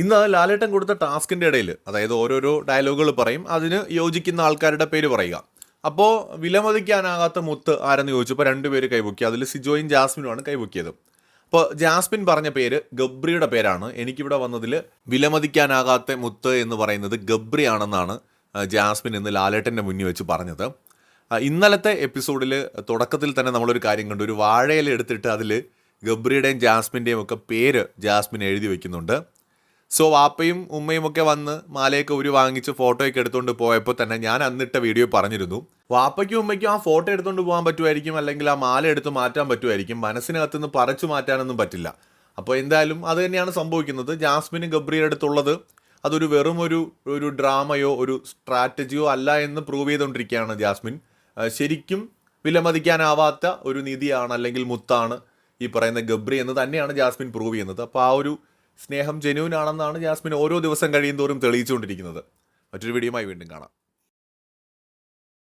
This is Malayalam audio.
ഇന്ന് ലാലേട്ടൻ കൊടുത്ത ടാസ്കിന്റെ ഇടയിൽ അതായത് ഓരോരോ ഡയലോഗുകൾ പറയും അതിന് യോജിക്കുന്ന ആൾക്കാരുടെ പേര് പറയുക. അപ്പോൾ വിലമതിക്കാനാകാത്ത മുത്ത് ആരെന്ന് ചോദിച്ചപ്പോൾ രണ്ടുപേര് കൈപൊക്കി അതിൽ സിജോയും ജാസ്മിനുമാണ് കൈപൊക്കിയത്. അപ്പോൾ ജാസ്മിൻ പറഞ്ഞ പേര് ഗബ്രിയുടെ പേരാണ്. എനിക്കിവിടെ വന്നതിൽ വിലമതിക്കാനാകാത്ത മുത്ത് എന്ന് പറയുന്നത് ഗബ്രിയാണെന്നാണ് ആണെന്നാണ് ജാസ്മിൻ ഇന്ന് ലാലേട്ടന്റെ മുന്നിൽ വെച്ച് പറഞ്ഞത്. ഇന്നലത്തെ എപ്പിസോഡിൽ തുടക്കത്തിൽ തന്നെ നമ്മളൊരു കാര്യം കണ്ടു. ഒരു വാഴയില എടുത്തിട്ട് അതിൽ ഗബ്രിയുടെയും ജാസ്മിന്റെയും ഒക്കെ പേര് ജാസ്മിൻ എഴുതി വെക്കുന്നുണ്ട്. സോ വാപ്പയും ഉമ്മയും ഒക്കെ വന്ന് മാലയൊക്കെ ഒരു വാങ്ങിച്ച് ഫോട്ടോയൊക്കെ എടുത്തുകൊണ്ട് പോയപ്പോൾ തന്നെ ഞാൻ അന്നിട്ട വീഡിയോ പറഞ്ഞിരുന്നു. വാപ്പയ്ക്കും ഉമ്മയ്ക്കും ആ ഫോട്ടോ എടുത്തുകൊണ്ട് പോകാൻ പറ്റുമായിരിക്കും അല്ലെങ്കിൽ ആ മാല എടുത്ത് മാറ്റാൻ പറ്റുമായിരിക്കും മനസ്സിനകത്ത് നിന്ന് പറിച്ചു മാറ്റാനൊന്നും പറ്റില്ല. അപ്പോൾ എന്തായാലും അത് തന്നെയാണ് സംഭവിക്കുന്നത്. ജാസ്മിനും ഗബ്രിയുടെ അടുത്തുള്ളത് അതൊരു വെറും ഒരു ഒരു ഡ്രാമയോ ഒരു സ്ട്രാറ്റജിയോ അല്ല എന്ന് പ്രൂവ് ചെയ്തുകൊണ്ടിരിക്കുകയാണ് ജാസ്മിൻ. ശരിക്കും വിലമതിക്കാനാവാത്ത ഒരു നിധിയാണ് അല്ലെങ്കിൽ മുത്താണ് ഈ പറയുന്ന ഗബ്രി എന്ന് തന്നെയാണ് ജാസ്മിൻ പ്രൂവ് ചെയ്യുന്നത്. അപ്പോൾ ആ ഒരു സ്നേഹം ജെന്യൂൻ ആണെന്നാണ് ജാസ്മിൻ ഓരോ ദിവസം കഴിയും തോറും തെളിയിച്ചുകൊണ്ടിരിക്കുന്നത്. മറ്റൊരു വീഡിയോയുമായി വീണ്ടും കാണാം.